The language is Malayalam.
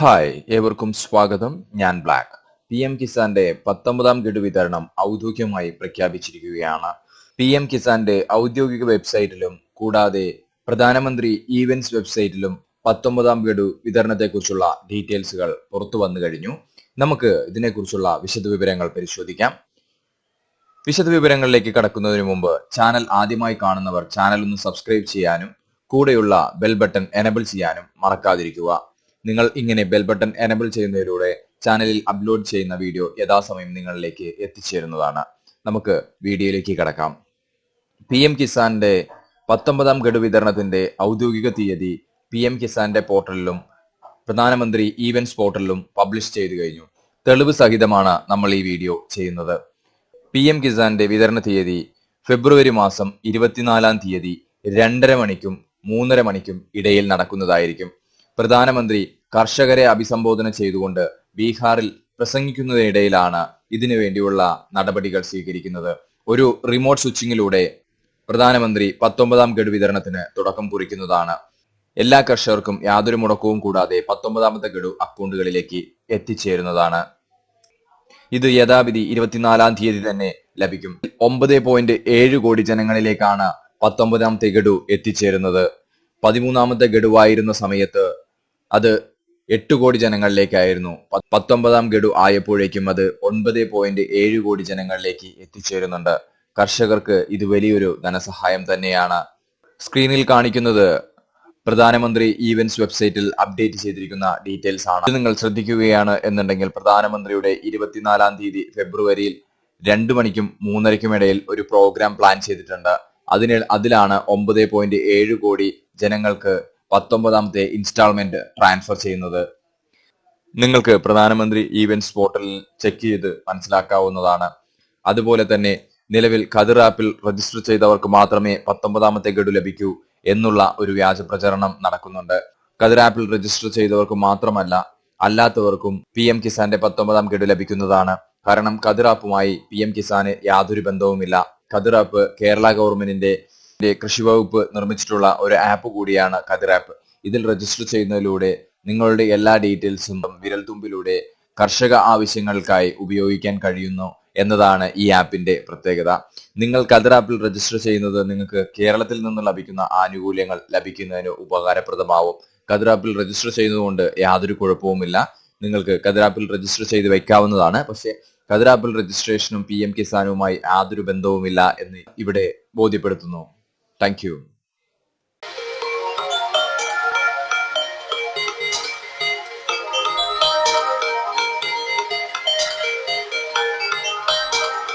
ഹായ് ഏവർക്കും സ്വാഗതം. ഞാൻ ബ്ലാക്ക്. പി എം കിസാന്റെ പത്തൊമ്പതാം ഗഡു വിതരണം ഔദ്യോഗികമായി പ്രഖ്യാപിച്ചിരിക്കുകയാണ്. പി എം കിസാന്റെ ഔദ്യോഗിക വെബ്സൈറ്റിലും കൂടാതെ പ്രധാനമന്ത്രി ഈവൻസ് വെബ്സൈറ്റിലും പത്തൊമ്പതാം ഗഡു വിതരണത്തെക്കുറിച്ചുള്ള ഡീറ്റെയിൽസുകൾ പുറത്തു വന്നു കഴിഞ്ഞു. നമുക്ക് ഇതിനെക്കുറിച്ചുള്ള വിശദവിവരങ്ങൾ പരിശോധിക്കാം. വിശദവിവരങ്ങളിലേക്ക് കടക്കുന്നതിന് മുമ്പ് ചാനൽ ആദ്യമായി കാണുന്നവർ ചാനൽ ഒന്ന് സബ്സ്ക്രൈബ് ചെയ്യാനും കൂടെയുള്ള ബെൽ ബട്ടൺ എനബിൾ ചെയ്യാനും മറക്കാതിരിക്കുക. നിങ്ങൾ ഇങ്ങനെ ബെൽ ബട്ടൺ എനബിൾ ചെയ്യുന്നതിലൂടെ ചാനലിൽ അപ്ലോഡ് ചെയ്യുന്ന വീഡിയോ യഥാസമയം നിങ്ങളിലേക്ക് എത്തിച്ചേരുന്നതാണ്. നമുക്ക് വീഡിയോയിലേക്ക് കടക്കാം. പി എം കിസാന്റെ പത്തൊമ്പതാം ഗഡു വിതരണത്തിന്റെ ഔദ്യോഗിക തീയതി പി എം കിസാന്റെ പോർട്ടലിലും പ്രധാനമന്ത്രി ഈവൻസ് പോർട്ടലിലും പബ്ലിഷ് ചെയ്തു കഴിഞ്ഞു. തെളിവ് സഹിതമാണ് നമ്മൾ ഈ വീഡിയോ ചെയ്യുന്നത്. പി എം കിസാന്റെ വിതരണ തീയതി ഫെബ്രുവരി മാസം ഇരുപത്തിനാലാം തീയതി രണ്ടര മണിക്കും മൂന്നര മണിക്കും ഇടയിൽ നടക്കുന്നതായിരിക്കും. പ്രധാനമന്ത്രി കർഷകരെ അഭിസംബോധന ചെയ്തുകൊണ്ട് ബീഹാറിൽ പ്രസംഗിക്കുന്നതിനിടയിലാണ് ഇതിനു വേണ്ടിയുള്ള നടപടികൾ സ്വീകരിക്കുന്നത്. ഒരു റിമോട്ട് സ്വിച്ചിങ്ങിലൂടെ പ്രധാനമന്ത്രി പത്തൊമ്പതാം ഗഡു വിതരണത്തിന് തുടക്കം കുറിക്കുന്നതാണ്. എല്ലാ കർഷകർക്കും യാതൊരു മുടക്കവും കൂടാതെ പത്തൊമ്പതാമത്തെ ഗഡു അക്കൗണ്ടുകളിലേക്ക് എത്തിച്ചേരുന്നതാണ്. ഇത് യഥാവിധി ഇരുപത്തിനാലാം തീയതി തന്നെ ലഭിക്കും. ഒമ്പത് പോയിന്റ് ഏഴ് കോടി ജനങ്ങളിലേക്കാണ് പത്തൊമ്പതാമത്തെ ഗഡു എത്തിച്ചേരുന്നത്. പതിമൂന്നാമത്തെ ഗഡുവായിരുന്ന സമയത്ത് അത് എട്ട് കോടി ജനങ്ങളിലേക്കായിരുന്നു. പത്തൊമ്പതാം ഗഡു ആയപ്പോഴേക്കും അത് ഒൻപത് പോയിന്റ് ഏഴ് കോടി ജനങ്ങളിലേക്ക് എത്തിച്ചേരുന്നുണ്ട്. കർഷകർക്ക് ഇത് വലിയൊരു ധനസഹായം തന്നെയാണ്. സ്ക്രീനിൽ കാണിക്കുന്നത് പ്രധാനമന്ത്രി ഈവൻസ് വെബ്സൈറ്റിൽ അപ്ഡേറ്റ് ചെയ്തിരിക്കുന്ന ഡീറ്റെയിൽസ് ആണ്. നിങ്ങൾ ശ്രദ്ധിക്കുകയാണ് എന്നുണ്ടെങ്കിൽ പ്രധാനമന്ത്രിയുടെ ഇരുപത്തിനാലാം തീയതി ഫെബ്രുവരിയിൽ രണ്ടു മണിക്കും മൂന്നരയ്ക്കും ഇടയിൽ ഒരു പ്രോഗ്രാം പ്ലാൻ ചെയ്തിട്ടുണ്ട്. അതിന് അതിലാണ് ഒമ്പത് പോയിന്റ് ഏഴ് കോടി ജനങ്ങൾക്ക് പത്തൊമ്പതാമത്തെ ഇൻസ്റ്റാൾമെന്റ് ട്രാൻസ്ഫർ ചെയ്യുന്നത്. നിങ്ങൾക്ക് പ്രധാനമന്ത്രി ഈവൻസ് പോർട്ടലിൽ ചെക്ക് ചെയ്ത് മനസ്സിലാക്കാവുന്നതാണ്. അതുപോലെ തന്നെ നിലവിൽ ഖദർ ആപ്പിൽ രജിസ്റ്റർ ചെയ്തവർക്ക് മാത്രമേ പത്തൊമ്പതാമത്തെ ഗഡു ലഭിക്കൂ എന്നുള്ള ഒരു വ്യാജ പ്രചരണം നടക്കുന്നുണ്ട്. ഖദർ ആപ്പിൽ രജിസ്റ്റർ ചെയ്തവർക്ക് മാത്രമല്ല അല്ലാത്തവർക്കും പി എം കിസാന്റെ പത്തൊമ്പതാം ഗഡു ലഭിക്കുന്നതാണ്. കാരണം ഖദർ ആപ്പുമായി പി എം കിസാന് യാതൊരു ബന്ധവുമില്ല. ഖദർ ആപ്പ് കേരള ഗവൺമെന്റിന്റെ ന്റെ കൃഷി വകുപ്പ് നിർമ്മിച്ചിട്ടുള്ള ഒരു ആപ്പ് കൂടിയാണ് കതിർ ആപ്പ് ഇതിൽ രജിസ്റ്റർ ചെയ്യുന്നതിലൂടെ നിങ്ങളുടെ എല്ലാ ഡീറ്റെയിൽസും വിരൽത്തുമ്പിലൂടെ കർഷക ആവശ്യങ്ങൾക്കായി ഉപയോഗിക്കാൻ കഴിയുന്നു എന്നതാണ് ഈ ആപ്പിന്റെ പ്രത്യേകത. നിങ്ങൾ കതിർ ആപ്പിൽ രജിസ്റ്റർ ചെയ്യുന്നത് നിങ്ങൾക്ക് കേരളത്തിൽ നിന്ന് ലഭിക്കുന്ന ആനുകൂല്യങ്ങൾ ലഭിക്കുന്നതിന് ഉപകാരപ്രദമാവും. കതിർ ആപ്പിൽ രജിസ്റ്റർ ചെയ്യുന്നതുകൊണ്ട് യാതൊരു കുഴപ്പവുമില്ല. നിങ്ങൾക്ക് കതിർ ആപ്പിൽ രജിസ്റ്റർ ചെയ്ത് വെക്കാവുന്നതാണ്. പക്ഷേ കതിരാപ്പിൽ രജിസ്ട്രേഷനും പി എം കിസാനുമായി യാതൊരു ബന്ധവുമില്ല എന്ന് ഇവിടെ ബോധ്യപ്പെടുത്തുന്നു. Thank you.